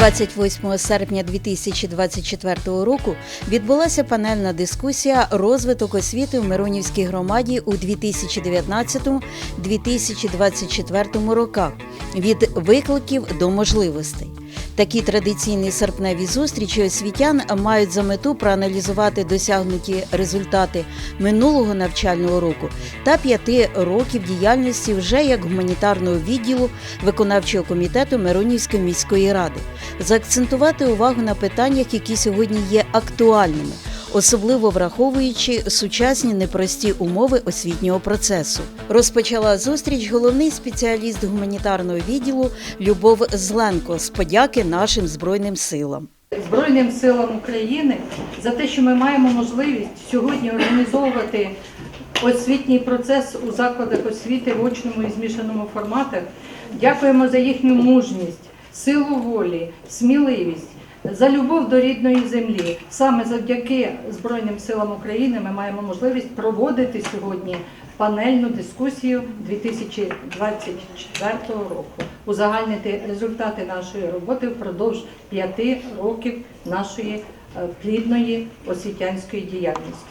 28 серпня 2024 року відбулася панельна дискусія розвиток освіти в Миронівській громаді у 2019-2024 роках від викликів до можливостей. Такі традиційні серпневі зустрічі освітян мають за мету проаналізувати досягнуті результати минулого навчального року та п'яти років діяльності вже як гуманітарного відділу виконавчого комітету Миронівської міської ради, заакцентувати увагу на питаннях, які сьогодні є актуальними, особливо враховуючи сучасні непрості умови освітнього процесу. Розпочала зустріч головний спеціаліст гуманітарного відділу Любов Зленко з подяки нашим збройним силам. Збройним силам України за те, що ми маємо можливість сьогодні організовувати освітній процес у закладах освіти в очному і змішаному форматах. Дякуємо за їхню мужність, силу волі, сміливість, за любов до рідної землі. Саме завдяки Збройним силам України ми маємо можливість проводити сьогодні панельну дискусію 2024 року, узагальнити результати нашої роботи впродовж п'яти років нашої е, плідної освітянської діяльності.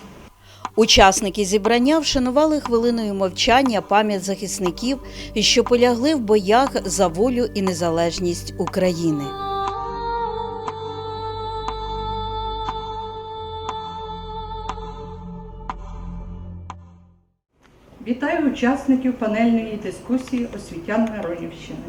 Учасники зібрання вшанували хвилиною мовчання пам'ять захисників, що полягли в боях за волю і незалежність України. Вітаю учасників панельної дискусії освітян Миронівщини.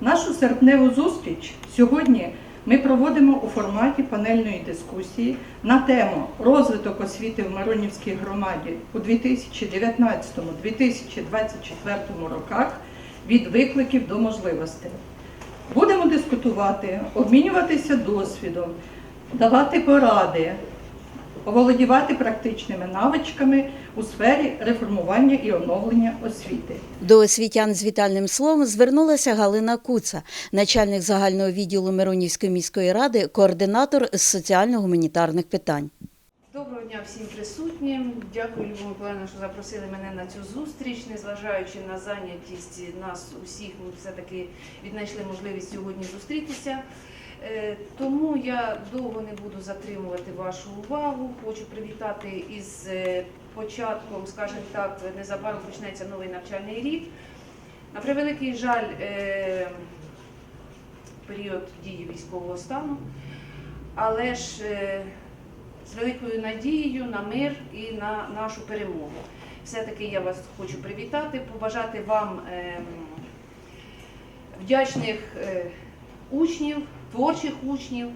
Нашу серпневу зустріч сьогодні ми проводимо у форматі панельної дискусії на тему розвиток освіти в Миронівській громаді у 2019-2024 роках від викликів до можливостей. Будемо дискутувати, обмінюватися досвідом, давати поради, оволодівати практичними навичками у сфері реформування і оновлення освіти. До освітян з вітальним словом звернулася Галина Куца, начальник загального відділу Миронівської міської ради, координатор з соціально-гуманітарних питань. Доброго дня всім присутнім. Дякую, Любов Миколаївна, що запросили мене на цю зустріч. Незважаючи на зайнятість нас усіх, ми все-таки віднайшли можливість сьогодні зустрітися. Е, Тому я довго не буду затримувати вашу увагу. Хочу привітати із е, початком, скажімо так, незабаром почнеться новий навчальний рік. На превеликий жаль, е, період дії військового стану, але ж з великою надією на мир і на нашу перемогу. Все-таки я вас хочу привітати, побажати вам ем, вдячних учнів, творчих учнів,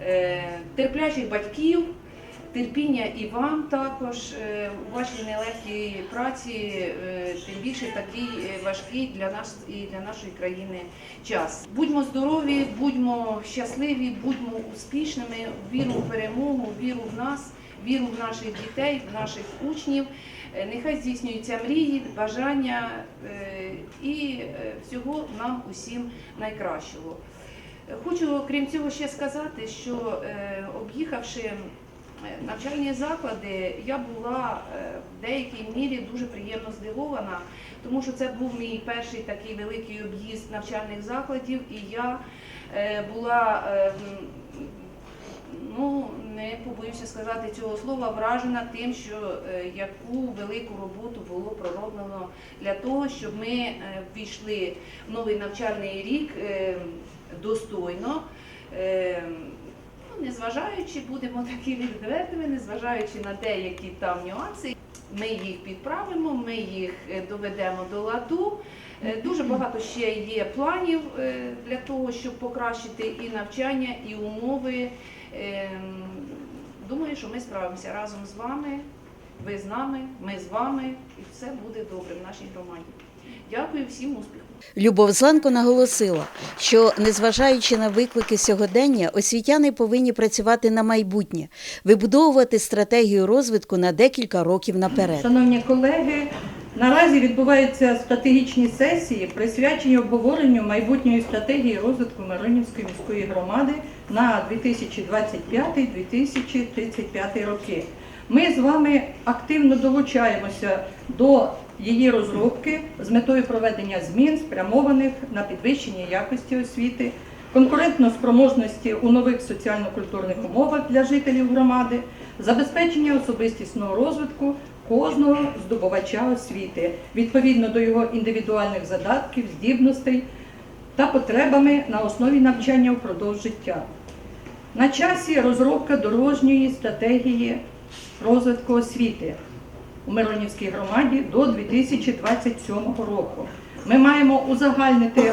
е, терплячих батьків, терпіння і вам також е, у вашій нелегкій праці, е, тим більше такий важкий для нас і для нашої країни час. Будьмо здорові, будьмо щасливі, будьмо успішними, віру в перемогу, віру в нас, віру в наших дітей, в наших учнів. Нехай здійснюються мрії, бажання і всього нам усім найкращого. Хочу, крім цього, ще сказати, що е, об'їхавши е, навчальні заклади, я була е, в деякій мірі дуже приємно здивована, тому що це був мій перший такий великий об'їзд навчальних закладів, і я була. Ну, не побоюся сказати цього слова, вражена тим, що яку велику роботу було пророблено для того, щоб ми ввійшли в новий навчальний рік достойно. Е, ну, незважаючи, будемо такі відвертими, незважаючи на деякі там нюанси, ми їх підправимо, ми їх е, доведемо до ладу. Е, Дуже багато ще є планів е, для того, щоб покращити і навчання, і умови. Ем, Думаю, що ми справимося разом з вами. Ви з нами, ми з вами, і все буде добре в нашій громаді. Дякую всім успіху. Любов Зленко наголосила, що незважаючи на виклики сьогодення, освітяни повинні працювати на майбутнє, вибудовувати стратегію розвитку на декілька років наперед. Шановні колеги, наразі відбуваються стратегічні сесії, присвячені обговоренню майбутньої стратегії розвитку Миронівської міської громади на 2025-2035 роки. Ми з вами активно долучаємося до її розробки з метою проведення змін, спрямованих на підвищення якості освіти, конкурентно-спроможності у нових соціально-культурних умовах для жителів громади, забезпечення особистісного розвитку кожного здобувача освіти відповідно до його індивідуальних задатків, здібностей та потребами на основі навчання впродовж життя. На часі розробка дорожньої стратегії розвитку освіти у Миронівській громаді до 2027 року. Ми маємо узагальнити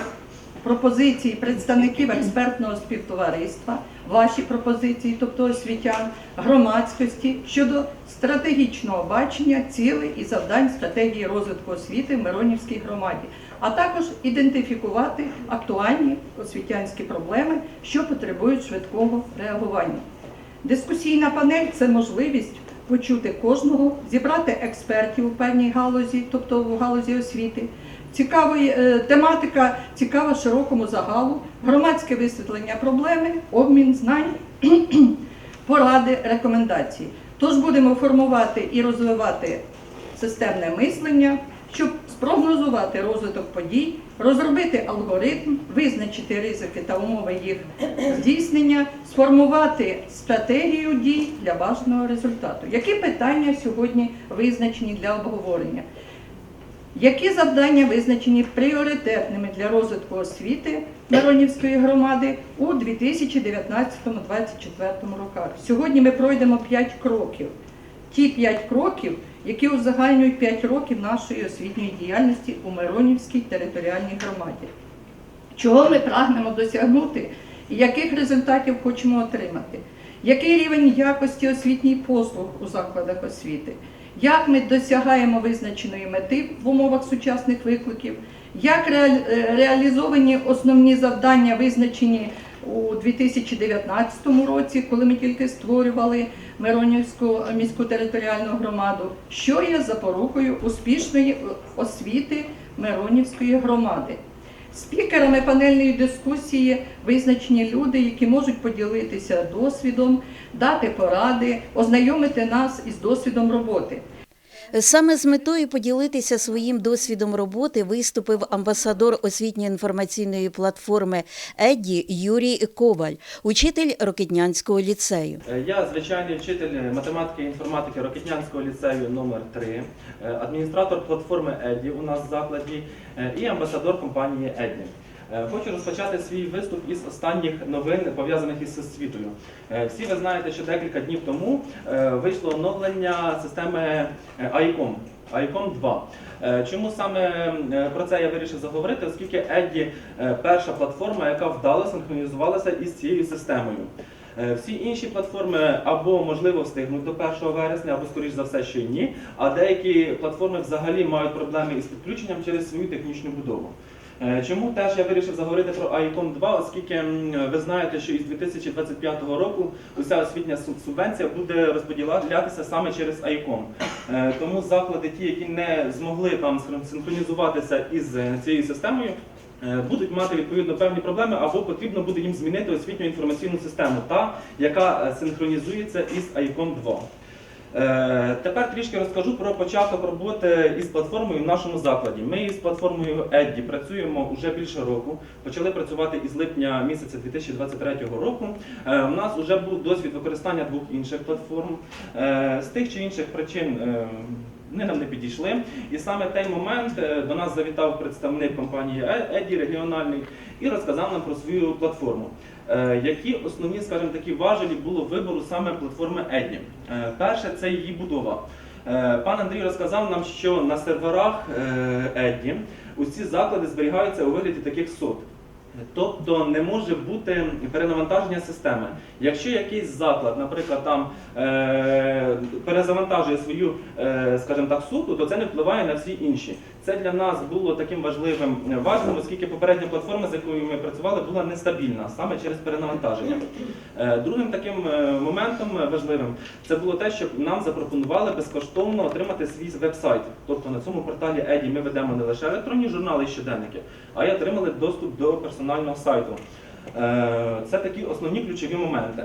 пропозиції представників експертного співтовариства, ваші пропозиції, тобто освітян, громадськості щодо стратегічного бачення цілей і завдань стратегії розвитку освіти в Миронівській громаді, а також ідентифікувати актуальні освітянські проблеми, що потребують швидкого реагування. Дискусійна панель це можливість почути кожного, зібрати експертів у певній галузі, тобто в галузі освіти. Цікавий, е, тематика цікава широкому загалу, громадське висвітлення проблеми, обмін знань, поради, рекомендації. Тож будемо формувати і розвивати системне мислення, щоб спрогнозувати розвиток подій, розробити алгоритм, визначити ризики та умови їх здійснення, сформувати стратегію дій для бажаного результату. Які питання сьогодні визначені для обговорення? Які завдання визначені пріоритетними для розвитку освіти Миронівської громади у 2019-2024 роках? Сьогодні ми пройдемо 5 кроків. Ті 5 кроків, які узагальнюють 5 років нашої освітньої діяльності у Миронівській територіальній громаді. Чого ми прагнемо досягнути і яких результатів хочемо отримати? Який рівень якості освітніх послуг у закладах освіти? Як ми досягаємо визначеної мети в умовах сучасних викликів? Як е, реалізовані основні завдання, визначені у 2019 році, коли ми тільки створювали Миронівську міську територіальну громаду? Що є запорукою успішної освіти Миронівської громади? Спікерами панельної дискусії визначені люди, які можуть поділитися досвідом, дати поради, ознайомити нас із досвідом роботи. Саме з метою поділитися своїм досвідом роботи виступив амбасадор освітньо-інформаційної платформи Едді Юрій Коваль, учитель Рокетнянського ліцею. Е, Я звичайний вчитель математики і інформатики Рокетнянського ліцею номер 3 е, адміністратор платформи Еді у нас в закладі е, і амбасадор компанії Еді. Е, Хочу розпочати свій виступ із останніх новин, пов'язаних із освітою. Е, Всі ви знаєте, що декілька днів тому е, вийшло оновлення системи ICOM. ICOM 2. Е, Чому саме про це я вирішив заговорити, оскільки Eddy е, перша платформа, яка вдало синхронізувалася із цією системою. Всі інші платформи або можливо встигнуть до 1 вересня, або скоріш за все, що й ні. А деякі платформи взагалі мають проблеми із підключенням через свою технічну будову. Е, Чому теж я вирішив заговорити про ICOM 2, оскільки ви знаєте, що із 2025 року уся освітня суб- субвенція буде розподілятися саме через ICOM. Е, Тому заклади, ті, які не змогли там синхронізуватися із е, цією системою, будуть мати відповідно певні проблеми, або потрібно буде їм змінити освітню інформаційну систему, та яка синхронізується із ICOM 2. Е, Тепер трішки розкажу про початок роботи із платформою в нашому закладі. Ми із платформою Едді працюємо вже більше року. Почали працювати із липня місяця 2023 року. Е, У нас вже був досвід використання двох інших платформ. Е, З тих чи інших причин е, вони нам не підійшли. І саме той момент е, до нас завітав представник компанії Eddy регіональний і розказав нам про свою платформу. Е, Які основні, скажімо такі, важелі було вибору саме платформи Eddy? Е, Перше це її будова. Пан Андрій розказав нам, що на серверах е, Eddy усі заклади зберігаються у вигляді таких сот. Тобто не може бути перенавантаження системи. Якщо якийсь заклад, наприклад, там е, перезавантажує свою, е, скажімо так, суту, то це не впливає на всі інші. Це для нас було таким важливим е, важливим, оскільки попередня платформа, з якою ми працювали, була нестабільна саме через перенавантаження. Е, Другим таким е, моментом важливим це було те, що нам запропонували безкоштовно отримати свій веб-сайт. Тобто на цьому порталі Еді ми ведемо не лише електронні журнали і щоденники, а й отримали доступ до персонального сайту. Це такі основні ключові моменти.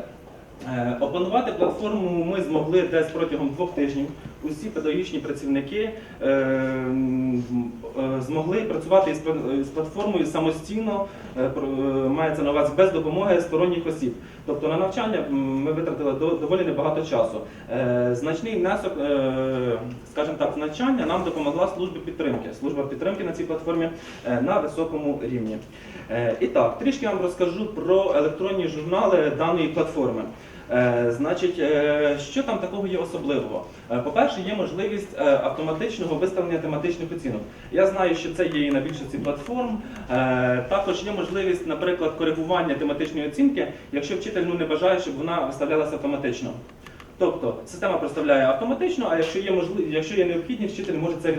Е, Опанувати платформу ми змогли десь протягом двох тижнів. Усі педагогічні працівники е, е, змогли працювати з платформою самостійно, мається на увазі без допомоги сторонніх осіб. Тобто на навчання ми витратили доволі небагато часу. Е, Значний внесок, е, скажімо так, навчання нам допомогла служба підтримки. Служба підтримки на цій платформі е, на високому рівні. І так, трішки вам розкажу про електронні журнали даної платформи. Е, Значить, е, що там такого є особливого? Е, По-перше, є можливість автоматичного виставлення тематичних оцінок. Я знаю, що це є і на більшості платформ. Також є можливість, наприклад, коригування тематичної оцінки, якщо вчитель ну, не бажає, щоб вона виставлялася автоматично. Тобто система проставляє автоматично, а якщо є можливість, якщо є необхідність, вчитель може це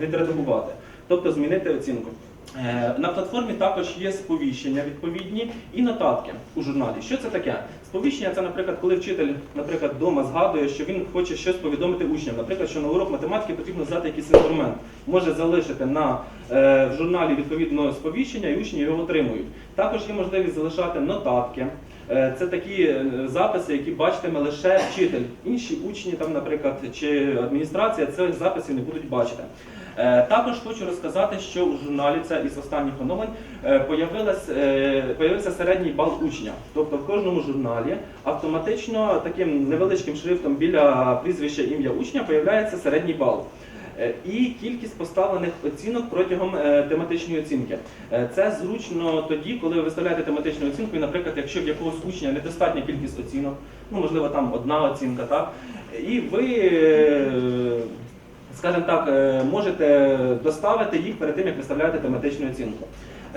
відредагувати, тобто змінити оцінку. Е, На платформі також є сповіщення відповідні і нотатки у журналі. Що це таке? Сповіщення це, наприклад, коли вчитель, наприклад, вдома згадує, що він хоче щось повідомити учням. Наприклад, що на урок математики потрібно взяти якийсь інструмент. Може залишити на е, в журналі відповідно сповіщення, і учні його отримують. Також є можливість залишати нотатки. Е, Це такі е, записи, які бачитиме лише вчитель. Інші учні, там, наприклад, чи адміністрація цих записів не будуть бачити. Е, Також хочу розказати, що у журналі це із останніх оновлень е, е, появився середній бал учня. Тобто в кожному журналі автоматично таким невеличким шрифтом біля прізвища ім'я учня появляється середній бал. І кількість поставлених оцінок протягом тематичної оцінки. Це зручно тоді, коли ви виставляєте тематичну оцінку, і, наприклад, якщо в якогось учня недостатня кількість оцінок, ну можливо там одна оцінка, так, і ви, скажімо так, е, можете доставити їх перед тим, як виставляєте тематичну оцінку.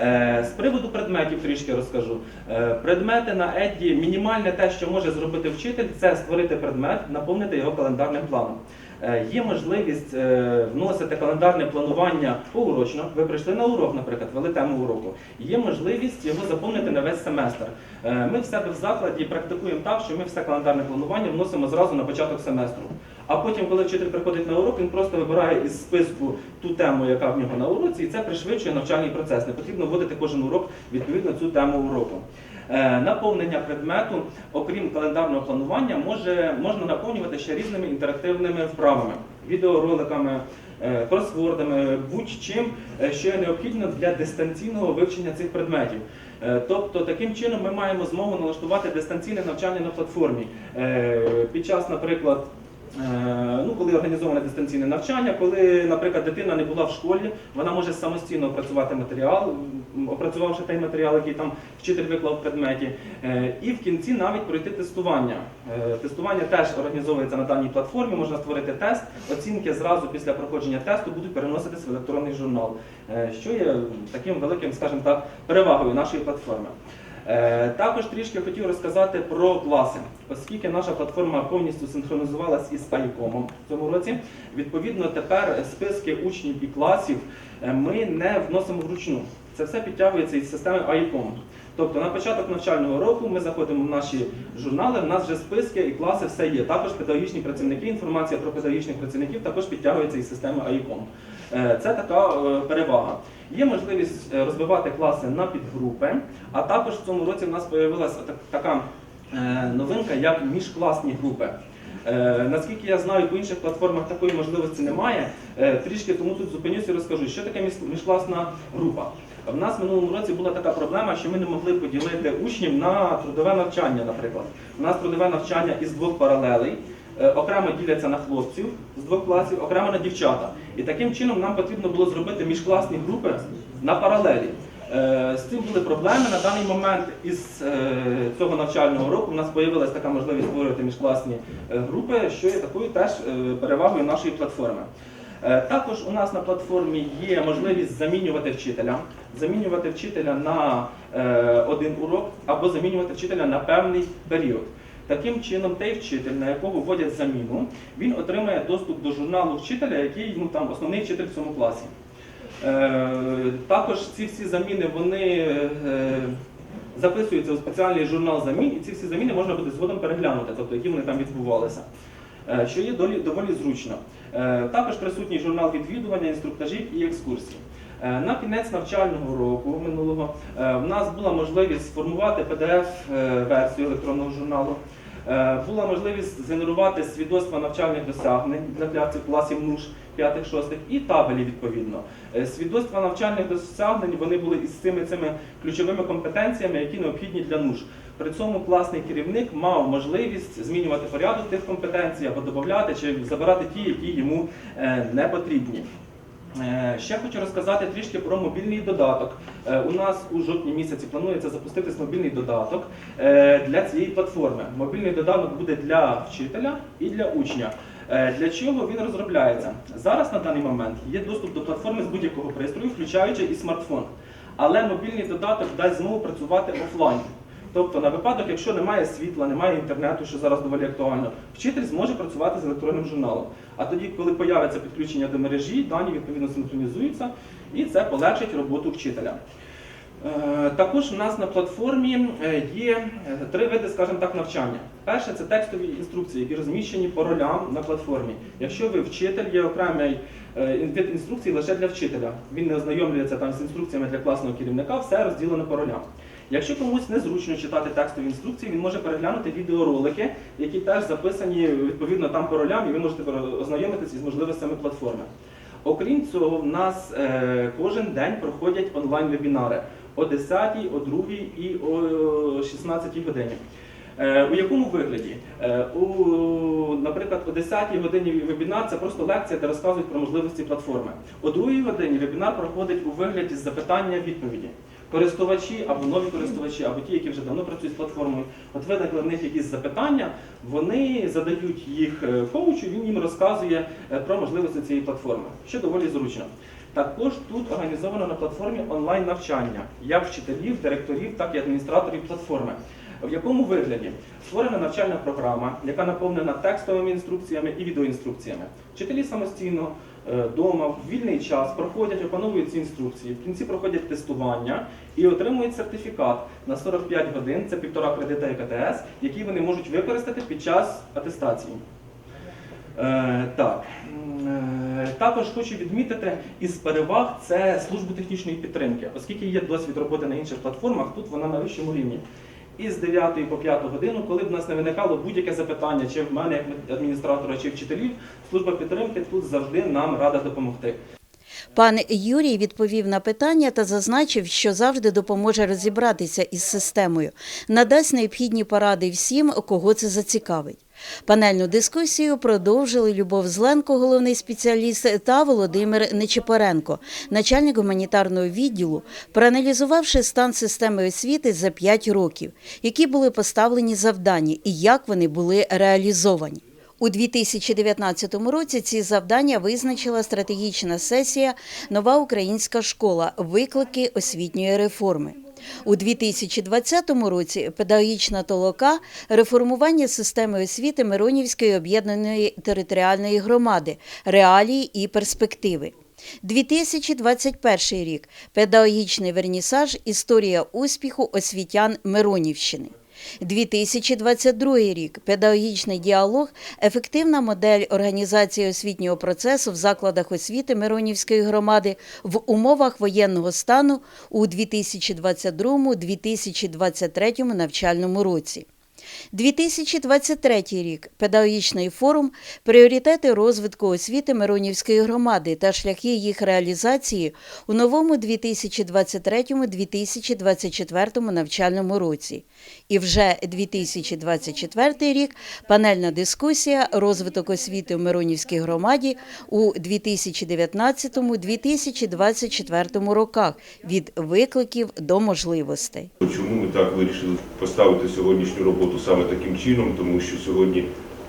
Е, З приводу предметів трішки розкажу. Е, Предмети на ЕДДІ, мінімальне те, що може зробити вчитель, це створити предмет, наповнити його календарним планом. Є можливість вносити календарне планування поурочно. Ви прийшли на урок, наприклад, вели тему уроку. Є можливість його заповнити на весь семестр. Ми в себе в закладі практикуємо так, що ми все календарне планування вносимо зразу на початок семестру. А потім, коли вчитель приходить на урок, він просто вибирає із списку ту тему, яка в нього на уроці, і це пришвидшує навчальний процес. Не потрібно вводити кожен урок відповідно цю тему уроку. Е, Наповнення предмету, окрім календарного планування, може, можна наповнювати ще різними інтерактивними вправами, відеороликами, е, кросвордами, будь-чим, е, що є необхідно для дистанційного вивчення цих предметів. Тобто таким чином ми маємо змогу налаштувати дистанційне навчання на платформі. Під час, наприклад, Ну, коли організоване дистанційне навчання, коли, наприклад, дитина не була в школі, вона може самостійно опрацювати матеріал, опрацювавши той матеріал, який там вчитель виклав в предметі, Е, і в кінці навіть пройти тестування. Е, Тестування теж організовується на даній платформі, можна створити тест. Оцінки зразу після проходження тесту будуть переноситись в електронний журнал, е, що є таким великим, скажімо так, перевагою нашої платформи. Е, Також трішки хотів розказати про класи, оскільки наша платформа повністю синхронізувалась із ICOM в цьому році. Відповідно, тепер списки учнів і класів е, ми не вносимо вручну. Це все підтягується із системи ICOM. Тобто на початок навчального року ми заходимо в наші журнали, в нас вже списки і класи все є. Також педагогічні працівники, інформація про педагогічних працівників також підтягується із системи ICOM. Е, Це така е, перевага. Є можливість е, розбивати класи на підгрупи, а також в цьому році в нас з'явилася така новинка, як міжкласні групи. Наскільки я знаю, по інших платформах такої можливості немає. Трішки тому тут зупинюся і розкажу, що таке міжкласна група. В нас минулому році була така проблема, що ми не могли поділити учнів на трудове навчання, наприклад. У нас трудове навчання із двох паралелей. Е, Окремо діляться на хлопців з двох класів, окремо на дівчата. І таким чином нам потрібно було зробити міжкласні групи на паралелі. Е, З цим були проблеми. На даний момент із е, цього навчального року у нас з'явилася така можливість створювати міжкласні групи, що є такою теж перевагою нашої платформи. Також у нас на платформі є можливість замінювати вчителя, замінювати вчителя на один урок або замінювати вчителя на певний період. Таким чином, той вчитель, на якого вводять заміну, він отримає доступ до журналу вчителя, який ну, там, основний вчитель в цьому класі. Е, Також ці всі заміни вони е, записуються у спеціальний журнал замін, і ці всі заміни можна буде згодом переглянути, тобто які вони там відбувалися. Е, Що є доволі, зручно. Е, Також присутній журнал відвідування, інструктажів і екскурсій. Е, На кінець навчального року минулого в нас була можливість сформувати PDF-версію електронного журналу. Е, Була можливість згенерувати свідоцтва навчальних досягнень для класів класів НУШ 5-6 і табелі відповідно. Е, Свідоцтва навчальних досягнень вони були із цими цими ключовими компетенціями, які необхідні для нуж. При цьому класний керівник мав можливість змінювати порядок тих компетенцій або додати чи забирати ті, які йому е, не потрібні. Е, Ще хочу розказати трішки про мобільний додаток. Е, У нас у жовтні місяці планується запуститись мобільний додаток е, для цієї платформи. Мобільний додаток буде для вчителя і для учня. Для чого він розробляється? Зараз на даний момент є доступ до платформи з будь-якого пристрою, включаючи і смартфон. Але мобільний додаток дасть змогу працювати офлайн. Тобто, на випадок, якщо немає світла, немає інтернету, що зараз доволі актуально, вчитель зможе працювати з електронним журналом. А тоді, коли появиться підключення до мережі, дані відповідно синхронізуються, і це полегшить роботу вчителя. Е, Також у нас на платформі е, є е, три види, скажімо так, навчання. Перше це текстові інструкції, які розміщені по ролям на платформі. Якщо ви вчитель, є окремий вид інструкцій лише для вчителя. Він не ознайомлюється там з інструкціями для класного керівника, все розділено по ролям. Якщо комусь незручно читати текстові інструкції, він може переглянути відеоролики, які теж записані відповідно там по ролям, і ви можете ознайомитися із можливостями платформи. Окрім цього, в нас е, кожен день проходять онлайн-вебінари о 10, о 2 і о 16 годині. Е, у якому вигляді? Е, у, наприклад, о 10 годині вебінар це просто лекція, де розказують про можливості платформи. О 2 годині вебінар проходить у вигляді запитання-відповіді. Користувачі або нові користувачі, або ті, які вже давно працюють з платформою, от виникли в них якісь запитання, вони задають їх е, коучу, він їм розказує е, про можливості цієї платформи, що доволі зручно. Також тут організовано на платформі онлайн навчання як вчителів, директорів, так і адміністраторів платформи. В якому вигляді створена навчальна програма, яка наповнена текстовими інструкціями і відеоінструкціями. Вчителі самостійно вдома в вільний час проходять, опановують ці інструкції. В кінці проходять тестування і отримують сертифікат на 45 годин, це півтора кредита ЕКТС, який вони можуть використати під час атестації. Е, так. Е, Також хочу відмітити із переваг це службу технічної підтримки, оскільки є досвід роботи на інших платформах, тут вона на вищому рівні. І з 9 по 5 годину, коли б нас не виникало будь-яке запитання, чи в мене як адміністратора, чи вчителів, служба підтримки тут завжди нам рада допомогти. Пан Юрій відповів на питання та зазначив, що завжди допоможе розібратися із системою, надасть необхідні поради всім, кого це зацікавить. Панельну дискусію продовжили Любов Зленко, головний спеціаліст, та Володимир Нечипоренко, начальник гуманітарного відділу, проаналізувавши стан системи освіти за 5 років, які були поставлені завдання і як вони були реалізовані. У 2019 році ці завдання визначила стратегічна сесія Нова українська школа виклики освітньої реформи. У 2020 році педагогічна толока реформування системи освіти Миронівської об'єднаної територіальної громади, реалії і перспективи. 2021 рік педагогічний вернісаж Історія успіху освітян Миронівщини. 2022 рік педагогічний діалог, ефективна модель організації освітнього процесу в закладах освіти Миронівської громади в умовах воєнного стану у 2022-2023 навчальному році. 2023 рік педагогічний форум пріоритети розвитку освіти Миронівської громади та шляхи їх реалізації у новому 2023-2024 навчальному році. І вже 2024 рік панельна дискусія розвиток освіти в Миронівській громаді у 2019-2024 роках від викликів до можливостей. Чому ми так вирішили поставити сьогоднішню роботу саме таким чином? Тому що сьогодні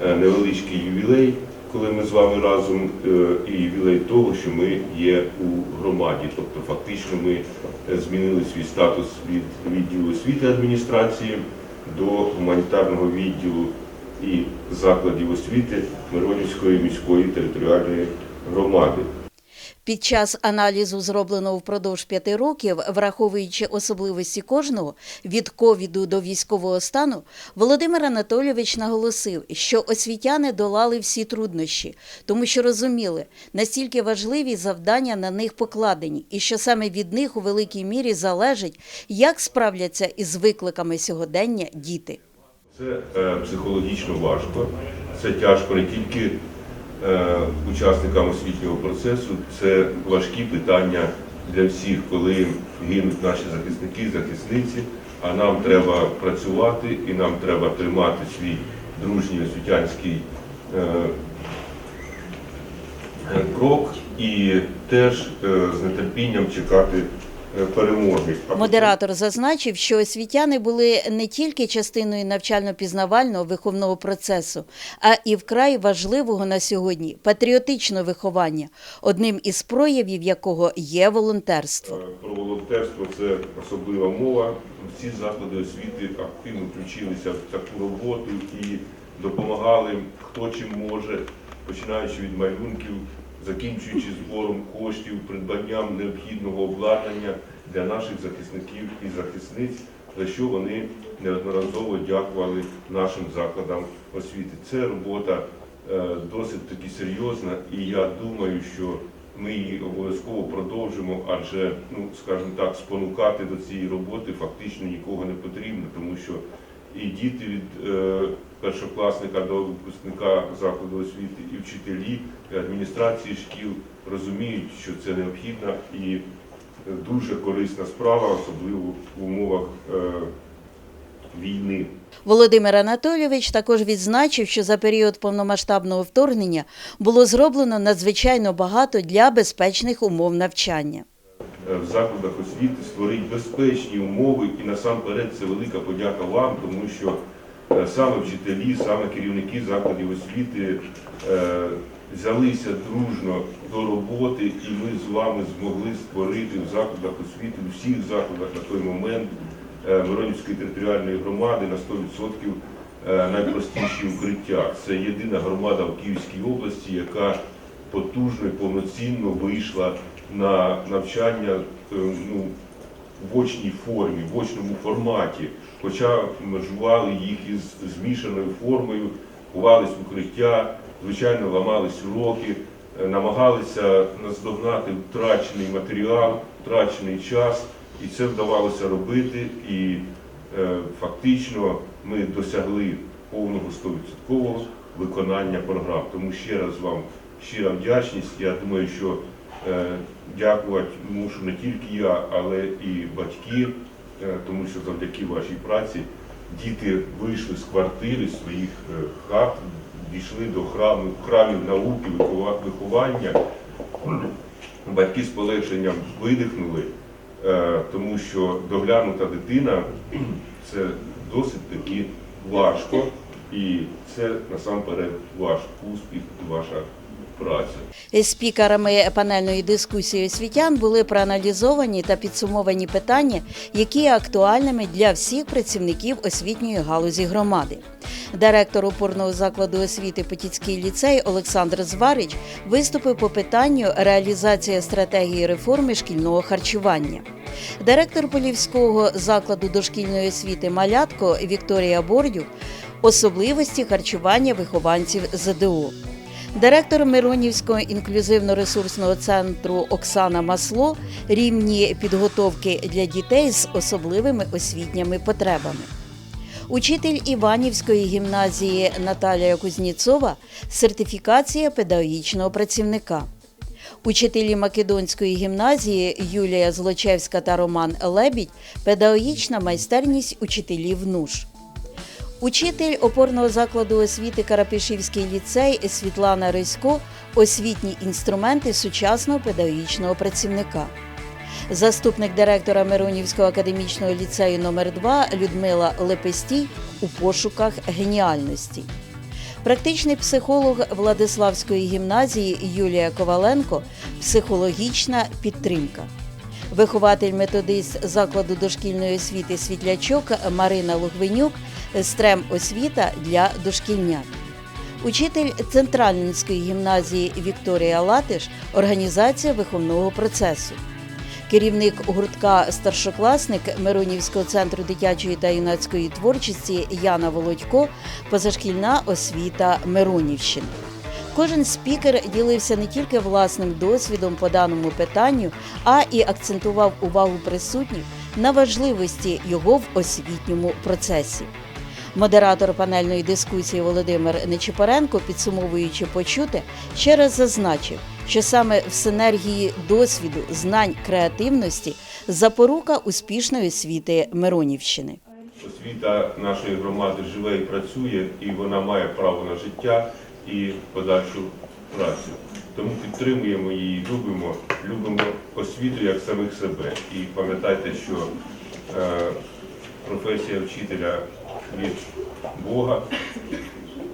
е, невеличкий ювілей, коли ми з вами разом, е, і ювілей того, що ми є у громаді. Тобто, фактично, ми е, змінили свій статус від відділу освіти адміністрації до гуманітарного відділу і закладів освіти Миронівської міської територіальної громади. Під час аналізу, зробленого впродовж п'яти років, враховуючи особливості кожного від ковіду до військового стану, Володимир Анатолійович наголосив, що освітяни долали всі труднощі, тому що розуміли, настільки важливі завдання на них покладені, і що саме від них у великій мірі залежить, як справляться із викликами сьогодення діти. Це е, психологічно важко. Це тяжко не тільки учасникам освітнього процесу. Це важкі питання для всіх, коли гинуть наші захисники захисниці, а нам треба працювати і нам треба тримати свій дружній освітянський е, е, крок і теж е, з нетерпінням чекати перемоги. Модератор зазначив, що освітяни були не тільки частиною навчально-пізнавального виховного процесу, а і вкрай важливого на сьогодні патріотичного виховання, одним із проявів якого є волонтерство. Е, Про волонтерство це особлива мова. Всі заклади освіти активно включилися в таку роботу і допомагали хто чим може, починаючи від малюнків, закінчуючи збором коштів, придбанням необхідного обладнання для наших захисників і захисниць, за що вони неодноразово дякували нашим закладам освіти. Це робота е, досить таки серйозна, і я думаю, що ми її обов'язково продовжимо, адже, ну скажімо так, спонукати до цієї роботи фактично нікого не потрібно, тому що і діти від е, першокласника до випускника закладу освіти, і вчителі, і адміністрації шкіл розуміють, що це необхідна і дуже корисна справа, особливо в умовах е, війни. Володимир Анатолійович також відзначив, що за період повномасштабного вторгнення було зроблено надзвичайно багато для безпечних умов навчання. Е, в закладах освіти створить безпечні умови і насамперед це велика подяка вам, тому що е, саме вчителі, саме керівники закладів освіти е, взялися дружно до роботи, і ми з вами змогли створити в закладах освіти, у всіх закладах на той момент е, Миронівської територіальної громади на 100% е, найпростіші укриття. Це єдина громада в Київській області, яка потужно і повноцінно вийшла на навчання е, ну, в очній формі, в очному форматі, хоча межували їх із змішаною формою, ховались укриття, звичайно, ламались уроки, е, намагалися наздогнати втрачений матеріал, втрачений час, і це вдавалося робити. І е, фактично ми досягли повного 100% виконання програм. Тому ще раз вам щира вдячність. Я думаю, що е, дякувати мушу не тільки я, але і батьки, тому що завдяки вашій праці діти вийшли з квартири з своїх е, хат, дійшли до храмів, храмів науки, виховання. Батьки з полегшенням видихнули, е, тому що доглянута дитина це досить таки важко, і це насамперед ваш успіх і ваша праця. Спікерами панельної дискусії освітян були проаналізовані та підсумовані питання, які є актуальними для всіх працівників освітньої галузі громади. Директор опорного закладу освіти Потіцький ліцей Олександр Зварич виступив по питанню реалізації стратегії реформи шкільного харчування. Директор Полівського закладу дошкільної освіти Малятко Вікторія Бордюк особливості харчування вихованців ЗДО. Директор Миронівського інклюзивно-ресурсного центру Оксана Масло рівні підготовки для дітей з особливими освітніми потребами. Учитель Іванівської гімназії Наталія Кузніцова сертифікація педагогічного працівника. Учителі Македонської гімназії Юлія Злочевська та Роман Лебідь педагогічна майстерність учителів НУШ. Учитель опорного закладу освіти Карапішівський ліцей Світлана Рисько освітні інструменти сучасного педагогічного працівника. Заступник директора Миронівського академічного ліцею номер 2 Людмила Лепестій у пошуках геніальності. Практичний психолог Владиславської гімназії Юлія Коваленко психологічна підтримка. Вихователь методист закладу дошкільної освіти Світлячок Марина Логвинюк стрем освіта для дошкільнят. Учитель Центральненської гімназії Вікторія Латиш організація виховного процесу. Керівник гуртка старшокласник Миронівського центру дитячої та юнацької творчості Яна Володько, позашкільна освіта Миронівщини. Кожен спікер ділився не тільки власним досвідом по даному питанню, а і акцентував увагу присутніх на важливості його в освітньому процесі. Модератор панельної дискусії Володимир Нечипоренко, підсумовуючи почуте, ще раз зазначив, що саме в синергії досвіду, знань, креативності запорука успішної освіти Миронівщини. Освіта нашої громади живе і працює, і вона має право на життя і подальшу працю. Тому підтримуємо її, любимо, любимо освіту як самих себе. І пам'ятайте, що е, професія вчителя від Бога,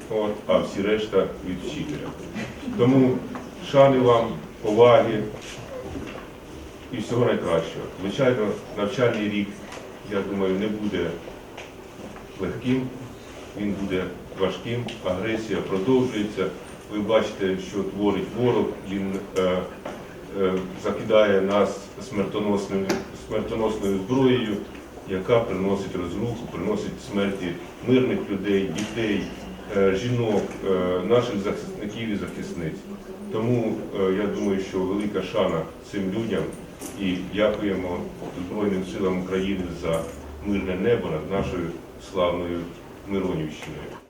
от, а всі решта від вчителя. Тому шани вам, поваги і всього найкращого. Звичайно, навчальний рік, я думаю, не буде легким, він буде важким, агресія продовжується. Ви бачите, що творить ворог, він е, е, закидає нас смертоносною, зброєю, яка приносить розруху, приносить смерті мирних людей, дітей, е, жінок, е, наших захисників і захисниць. Тому е, я думаю, що велика шана цим людям і дякуємо Збройним силам України за мирне небо над нашою славною Миронівщиною.